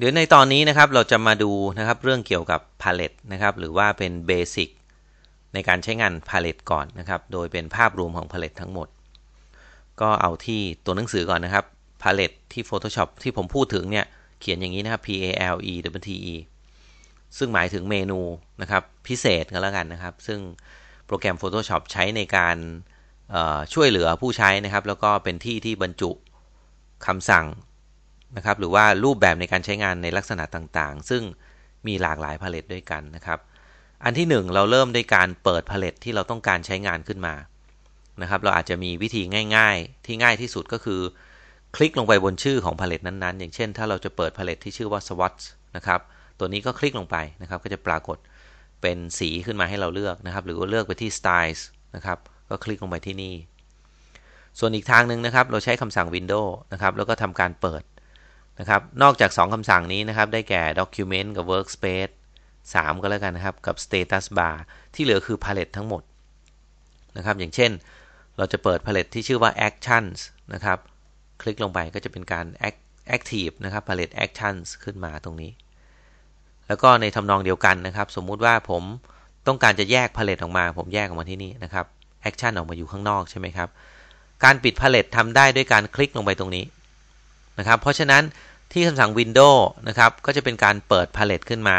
เดี๋ยวในตอนนี้นะครับเราจะมาดูนะครับเรื่องเกี่ยวกับพาเลตนะครับหรือว่าเป็นเบสิกในการใช้งานพาเลตก่อนนะครับ โดยเป็นภาพรวมของพาเลตทั้งหมด ก็เอาที่ตัวหนังสือก่อนนะครับพาเลตที่ Photoshop ที่ผมพูดถึงเนี่ยเขียนอย่างนี้นะครับ P A L E W T E ซึ่งหมายถึงเมนูนะครับพิเศษกันแล้วกันนะครับ ซึ่งโปรแกรม Photoshop ใช้ในการช่วยเหลือผู้ใช้นะครับ แล้วก็เป็นที่ที่บรรจุคำสั่ง นะครับ หรือว่ารูปแบบในการใช้งานในลักษณะต่างๆ ซึ่งมีหลากหลายพาเลตด้วยกันนะครับ อันที่ 1 เราเริ่มด้วยการเปิดพาเลตที่เราต้องการใช้งานขึ้นมา นะครับ เราอาจจะมีวิธีง่าย ๆ ที่ง่ายที่สุดก็คือ คลิกลงไปบนชื่อของพาเลตนั้นๆ อย่างเช่น ถ้าเราจะเปิดพาเลตที่ชื่อว่า swatch นะครับ ตัวนี้ก็คลิกลงไปนะครับ ก็จะปรากฏเป็นสีขึ้นมาให้เราเลือกนะครับ หรือว่าเลือกไปที่ styles นะครับ ก็คลิกลงไปที่นี่ส่วนอีกทางหนึ่งนะครับ เราใช้คำสั่ง Windows นะครับ แล้วก็ทำการเปิด นะครับ นอกจาก 2คำสั่งนี้นะครับ ได้แก่ Document กับ Workspace 3 ก็แล้วกันนะครับ กับ Status Bar ที่เหลือคือ Palette ทั้งหมดนะครับ อย่างเช่น เราจะเปิด Palette ที่ชื่อว่า Actions นะครับ คลิกลงไปก็จะเป็นการ Active นะครับ Palette Actions ขึ้นมาตรงนี้ แล้วก็ในทำนองเดียวกันนะครับ สมมุติว่าผมต้องการจะแยก Palette ออกมา ผมแยกออกมาที่นี่นะครับ Action ออกมาอยู่ข้างนอกใช่ไหมครับ การปิด Palette ทำได้ด้วยการคลิกลงไปตรงนี้นะครับ เพราะฉะนั้น ที่คำสั่ง Windows นะครับ ก็จะเป็นการเปิด Palette ขึ้นมา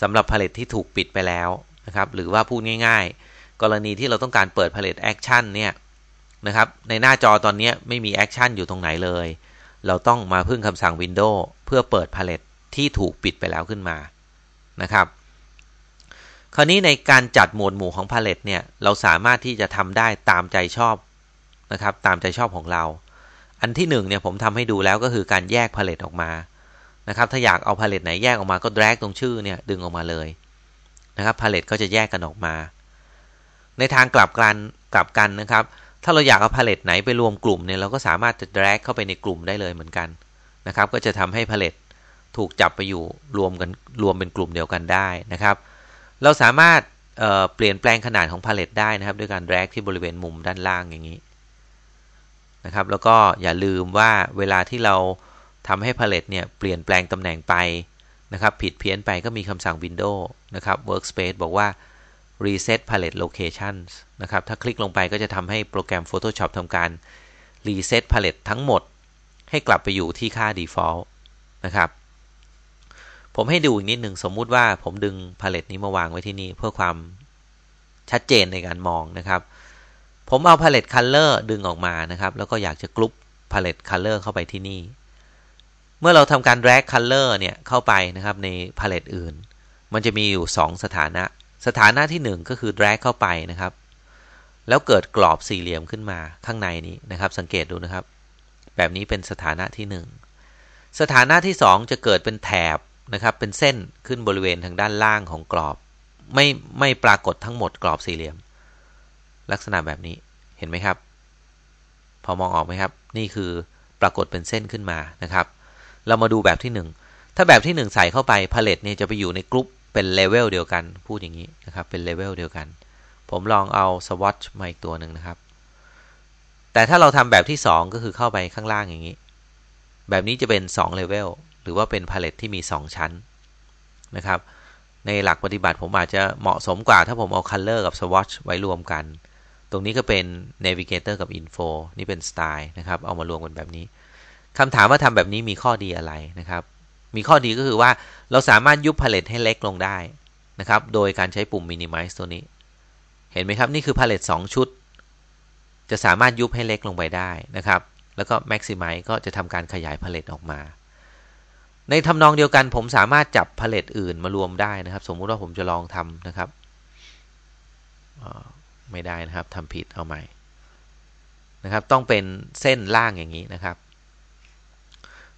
สำหรับ Palette ที่ถูกปิดไปแล้วนะครับ หรือว่าพูดง่าย ๆ กรณีที่เราต้องการเปิด Palette Action เนี่ยนะครับ ในหน้าจอตอนนี้ไม่มี Action อยู่ตรงไหนเลย เราต้องมาพึ่งคำสั่ง Windows เพื่อเปิด Palette ที่ถูกปิดไปแล้วขึ้นมานะครับคราวนี้ในการจัดหมวดหมู่ของ Palette เนี่ย เราสามารถที่จะทำได้ตามใจชอบนะครับ ตามใจชอบของเรา อันที่1เนี่ยผมทำให้ดูแล้วก็คือการแยกพาเลตออกมานะครับถ้าอยากเอาพาเลตไหนแยกออกมาก็ drag ตรงชื่อเนี่ยดึงออกมาเลยนะครับพาเลตก็จะแยกกันออกมา ในทางกลับกันกลับกันนะครับ ถ้าเราอยากเอาพาเลตไหนไปรวมกลุ่มเนี่ยเราก็สามารถจะ drag เข้าไปในกลุ่มได้เลยเหมือนกันนะครับก็จะทำให้พาเลตถูกจับไปอยู่รวมกันรวมเป็นกลุ่มเดียวกันได้นะครับ เราสามารถเเปลี่ยนแปลงขนาดของพาเลตได้นะครับ ด้วยการ drag ที่บริเวณมุมด้านล่างอย่างนี้ นะครับ แล้วก็อย่าลืมว่าเวลาที่เราทำให้พาเลตเนี่ยเปลี่ยนแปลงตำแหน่งไปนะครับ ผิดเพี้ยนไปก็มีคำสั่ง Windows นะครับ Workspace บอกว่า reset palette locations นะครับ ถ้าคลิกลงไปก็จะทำให้โปรแกรม Photoshop ทำการ reset palette ทั้งหมด ให้กลับไปอยู่ที่ค่า default นะครับผมให้ดูอีกนิดหนึ่งสมมุติว่าผมดึงพาเลตนี้มาวางไว้ที่นี่เพื่อความชัดเจนในการมองนะครับ ผมเอา palette color ดึงออกมานะครับ แล้วก็อยากจะกรุ๊ป palette color เข้าไปที่นี่ เมื่อเราทำการ drag color เนี่ยเข้าไปนะครับใน palette อื่น มันจะมีอยู่ 2 สถานะ สถานะที่ 1 ก็คือ drag เข้าไปนะครับ แล้วเกิดกรอบสี่เหลี่ยมขึ้นมาข้างในนี้นะครับ สังเกตดูนะครับ แบบนี้เป็นสถานะที่ 1 สถานะที่ 2 จะเกิดเป็นแถบนะครับ เป็นเส้นขึ้นบริเวณทางด้านล่างของกรอบ ไม่ไม่ปรากฏทั้งหมดกรอบสี่เหลี่ยม ลักษณะแบบนี้เห็นไหมครับ พอมองออกไหมครับ นี่คือปรากฏเป็นเส้นขึ้นมานะครับ เรามาดูแบบที่ 1 ถ้าแบบที่ 1 ใส่เข้าไปพาเลตเนี่ยจะไปอยู่ในกลุ่มเป็นเลเวลเดียวกัน พูดอย่างนี้นะครับ เป็นเลเวลเดียวกัน ผมลองเอาสวอตมาอีกตัวหนึ่งนะครับ แต่ถ้าเราทำแบบที่ 2 ก็คือเข้าไปข้างล่างอย่างนี้ แบบนี้จะเป็น2เลเวลหรือว่าเป็นพาเลตที่มี 2 ชั้นนะครับ ในหลักปฏิบัติผมอาจจะเหมาะสมกว่า ถ้าผมเอา Color กับ Swatch ไว้รวมกัน ตรงนี้ก็เป็น Navigator กับ Info นี่เป็นสไตล์นะครับ เอามารวมกันแบบนี้คำถามว่าทำแบบนี้มีข้อดีอะไรนะครับ มีข้อดีก็คือว่าเราสามารถยุบพาเลตให้เล็กลงได้นะครับ โดยการใช้ปุ่ม Minimize ตัวนี้ เห็นไหมครับ นี่คือพาเลต2ชุด จะสามารถยุบให้เล็กลงไปได้นะครับ แล้วก็ Maximize ก็จะทำการขยายพาเลตออกมา ในทำนองเดียวกันผมสามารถจับพาเลตอื่นมารวมได้นะครับ สมมุติว่าผมจะลองทำนะครับ ไม่ได้นะครับทำผิดเอาใหม่นะครับ ต้องเป็นเส้นล่างอย่างนี้นะครับ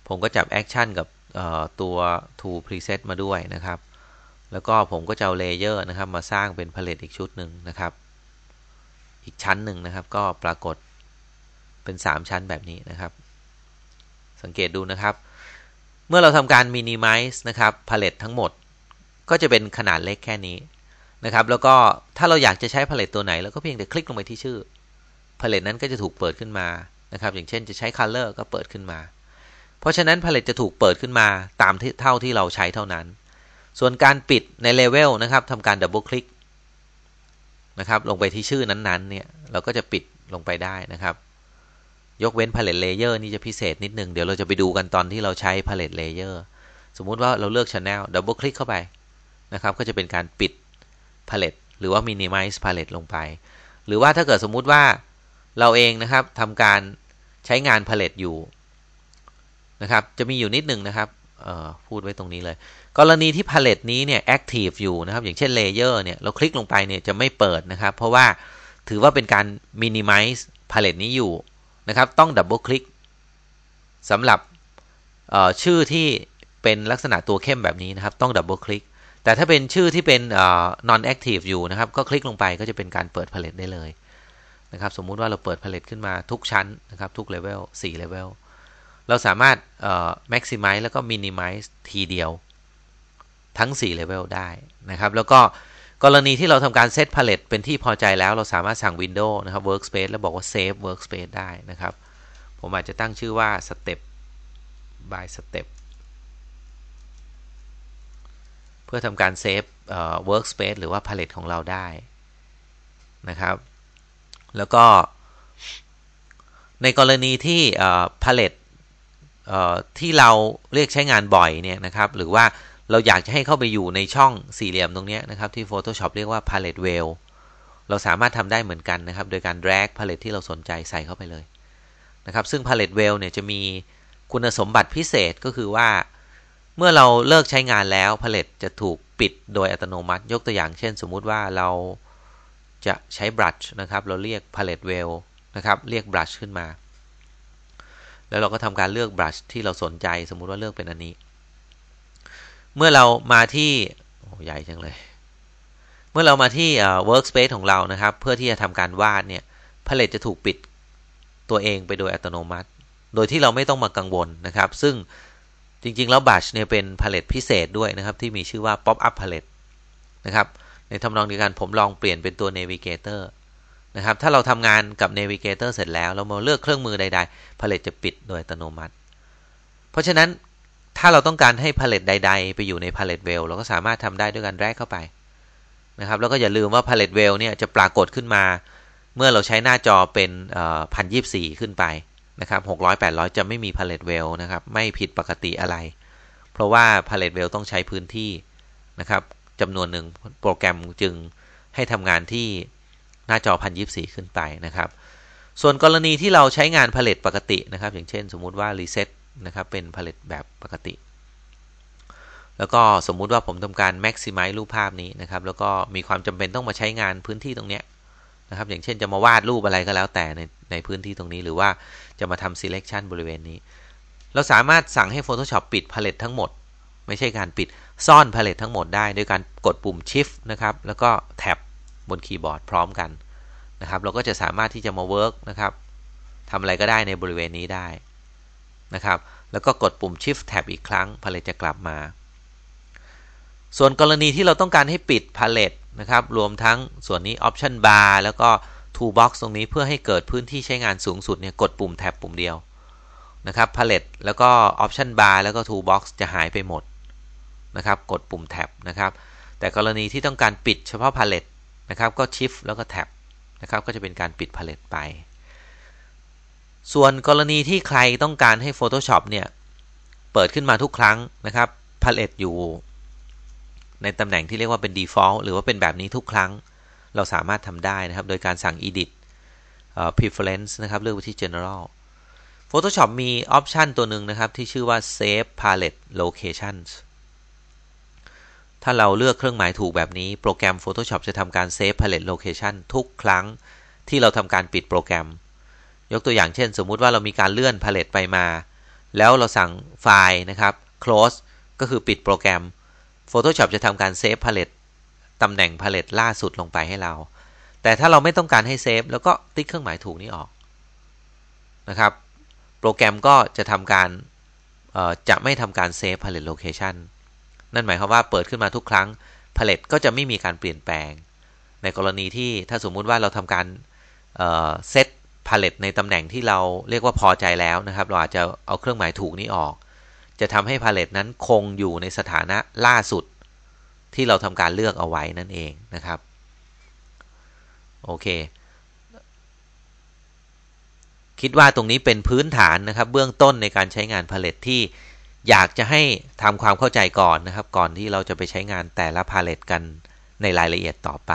ผมก็จับแอคชั่นกับตัว to preset มาด้วยนะครับ แล้วก็ผมก็จะเอาเลเยอร์นะครับมาสร้างเป็นพาเลตอีกชุดหนึ่งนะครับ อีกชั้นหนึ่งนะครับ ก็ปรากฏเป็น 3 ชั้นแบบนี้นะครับ สังเกตดูนะครับ เมื่อเราทำการ minimize นะครับพาเลตทั้งหมด ก็จะเป็นขนาดเล็กแค่นี้ นะครับ แล้วก็ถ้าเราอยากจะใช้พาเลตตัวไหนเราก็เพียงแต่คลิกลงไปที่ชื่อพาเลตนั้นก็จะถูกเปิดขึ้นมานะครับ อย่างเช่นจะใช้ Color ก็เปิดขึ้นมา เพราะฉะนั้น palette จะถูกเปิดขึ้นมาตามเท่าที่เราใช้เท่านั้น ส่วนการปิดในเลเวลนะครับทำการดับเบิลคลิกนะครับลงไปที่ชื่อนั้นๆเนี่ยเราก็จะปิดลงไปได้นะครับ ยกเว้น palette layer นี่จะพิเศษนิดนึง เดี๋ยวเราจะไปดูกันตอนที่เราใช้ palette layer สมมุติว่าเราเลือก channel ดับเบิลคลิกเข้าไปนะครับ ก็จะเป็นการปิด palette หรือว่า minimize palette ลงไป หรือว่าถ้าเกิดสมมุติว่าเราเองนะครับทำการใช้งาน palette อยู่นะครับ จะมีอยู่นิดหนึ่งนะครับพูดไว้ตรงนี้เลย กรณีที่ palette นี้เนี่ย active อยู่นะครับ อย่างเช่น layer เนี่ยเราคลิกลงไปเนี่ยจะไม่เปิดนะครับ เพราะว่าถือว่าเป็นการ minimize palette นี้อยู่นะครับ ต้องดับเบิลคลิกสำหรับชื่อที่เป็นลักษณะตัวเข้มแบบนี้นะครับ ต้องดับเบิลคลิก แต่ถ้าเป็นชื่อที่เป็น non active อยู่นะครับ ก็คลิกลงไปก็จะเป็นการเปิด palette ได้เลยนะครับ สมมุติว่าเราเปิด palette ขึ้นมาทุกชั้นนะครับ ทุก level 4 level เราสามารถ maximize แล้วก็ minimize ทีเดียวทั้ง 4 level ได้นะครับ แล้วก็กรณีที่เราทำการเซต palette เป็นที่พอใจแล้วเราสามารถสั่ง window นะครับ Workspace แล้วบอกว่า Save Workspace ได้นะครับ ผมอาจจะตั้งชื่อว่า Step by Step เพื่อทำการเซฟ Workspace หรือว่า Palette ของเราได้นะครับ แล้วก็ในกรณีที่ Palette ที่เราเรียกใช้งานบ่อยเนี่ยนะครับ หรือว่าเราอยากจะให้เข้าไปอยู่ในช่องสี่เหลี่ยมตรงนี้นะครับ ที่ Photoshop เรียกว่า palette wheel เราสามารถทำได้เหมือนกันนะครับ โดยการ drag palette ที่เราสนใจใส่เข้าไปเลยนะครับ ซึ่ง palette wheel เนี่ยจะมีคุณสมบัติพิเศษก็คือว่า เมื่อเราเลิกใช้งานแล้ว palette จะถูกปิดโดยอัตโนมัติ ยกตัวอย่างเช่น สมมุติว่าเราจะใช้ brush นะครับ เราเรียก palette w e l l นะครับ เรียก brush ขึ้นมา แล้วเราก็ทำการเลือก brush ที่เราสนใจ สมมุติว่าเลือกเป็นอันนี้ เมื่อเรามาที่โอ้ใหญ่จังเลย เมื่อเรามาที่ workspace ของเรานะครับ เพื่อที่จะทำการวาดเนี่ยพาเลตจะถูกปิดตัวเองไปโดยอัตโนมัติ โดยที่เราไม่ต้องมากังวลนะครับ ซึ่ง จริงๆ แล้วบัชเนี่ยเป็นพาเลตพิเศษด้วยนะครับ ที่มีชื่อว่า pop up palette นะครับ ในทำนองเดียวกันผมลองเปลี่ยนเป็นตัว navigator นะครับ ถ้าเราทำงานกับ navigator เสร็จแล้ว เรามาเลือกเครื่องมือใดๆพาเลตจะปิดโดยอัตโนมัติ เพราะฉะนั้นถ้าเราต้องการให้พาเลตใด ๆ ไปอยู่ในพาเลตเวลเราก็สามารถทำได้ด้วยการแรกเข้าไปนะครับแล้วก็อย่าลืมว่าพาเลตเวลเนี่ยจะปรากฏขึ้นมา เมื่อเราใช้หน้าจอเป็นพันยี่สี่ขึ้นไป นะครับหกร้อยแปดร้อยจะไม่มีพาเลตเวลนะครับ ไม่ผิดปกติอะไร เพราะว่าพาเลตเวลต้องใช้พื้นที่นะครับจำนวนหนึ่งโปรแกรมจึงให้ทำงานที่หน้าจอพันยี่สี่ขึ้นไปนะครับ ส่วนกรณีที่เราใช้งานพาเลตปกตินะครับ อย่างเช่น สมมุติว่ารีเซ็ตนะครับเป็นผลิตแบบปกติ แล้วก็สมมุติว่าผมทำการ maximize รูปภาพนี้นะครับ แล้วก็มีความจำเป็นต้องมาใช้งานพื้นที่ตรงนี้นะครับ อย่างเช่นจะมาวาดรูปอะไรก็แล้วแต่ใน ในพื้นที่ตรงนี้หรือว่าจะมาทำ selection บริเวณนี้ เราสามารถสั่งให้ Photoshop ปิดพาเลตทั้งหมด ไม่ใช่การปิดซ่อนพาเลตทั้งหมดได้ด้วยการกดปุ่ม Shift นะครับ แล้วก็แท็บบนคีย์บอร์ดพร้อมกันนะครับ เราก็จะสามารถที่จะมา work นะครับทำอะไรก็ได้ในบริเวณนี้ได้นะครับ แล้วก็กดปุ่ม Shift Tab อีกครั้ง Palette จะกลับมา ส่วนกรณีที่เราต้องการให้ปิด Palette นะครับ รวมทั้งส่วนนี้ Option Bar แล้วก็ Toolbox ตรงนี้เพื่อให้เกิดพื้นที่ใช้งานสูงสุดเนี่ยกดปุ่มแท็บปุ่มเดียวนะครับ Palette แล้วก็ Option Bar แล้วก็ Toolbox จะหายไปหมดนะครับ กดปุ่มแท็บนะครับ แต่กรณีที่ต้องการปิดเฉพาะ Palette นะครับก็ Shift แล้วก็แท็บนะครับก็จะเป็นการปิด Palette ไป ส่วนกรณีที่ใครต้องการให้ Photoshop เนี่ยเปิดขึ้นมาทุกครั้งนะครับ Palette อยู่ในตำแหน่งที่เรียกว่าเป็น default หรือว่าเป็นแบบนี้ทุกครั้ง เราสามารถทำได้นะครับ โดยการสั่ง edit preference นะครับ เลือกไปที่ general Photoshop มีออปชันตัวหนึ่งนะครับ ที่ชื่อว่า save palette locations ถ้าเราเลือกเครื่องหมายถูกแบบนี้ โปรแกรม Photoshop จะทำการ save palette location ทุกครั้งที่เราทำการปิดโปรแกรม ยกตัวอย่างเช่น สมมุติว่าเรามีการเลื่อนพาเลตไปมา แล้วเราสั่งไฟล์นะครับ close ก็คือปิดโปรแกรม Photoshop จะทำการเซฟพาเลต ตำแหน่งพาเลตล่าสุดลงไปให้เรา แต่ถ้าเราไม่ต้องการให้เซฟแล้วก็ติ๊กเครื่องหมายถูกนี้ออกนะครับ โปรแกรมก็จะทำการจะไม่ทำการเซฟพาเลตโลเคชันนั่นหมายความว่าเปิดขึ้นมาทุกครั้งพาเลตก็จะไม่มีการเปลี่ยนแปลง ในกรณีที่ถ้าสมมุติว่าเราทำการเซตพาเลตในตำแหน่งที่เราเรียกว่าพอใจแล้วนะครับ เราอาจจะเอาเครื่องหมายถูกนี้ออก จะทำให้พาเลตนั้นคงอยู่ในสถานะล่าสุด ที่เราทำการเลือกเอาไว้นั่นเองนะครับ โอเค คิดว่าตรงนี้เป็นพื้นฐานนะครับ เบื้องต้นในการใช้งานพาเลตที่อยากจะให้ทำความเข้าใจก่อนนะครับ ก่อนที่เราจะไปใช้งานแต่ละพาเลตกันในรายละเอียดต่อไป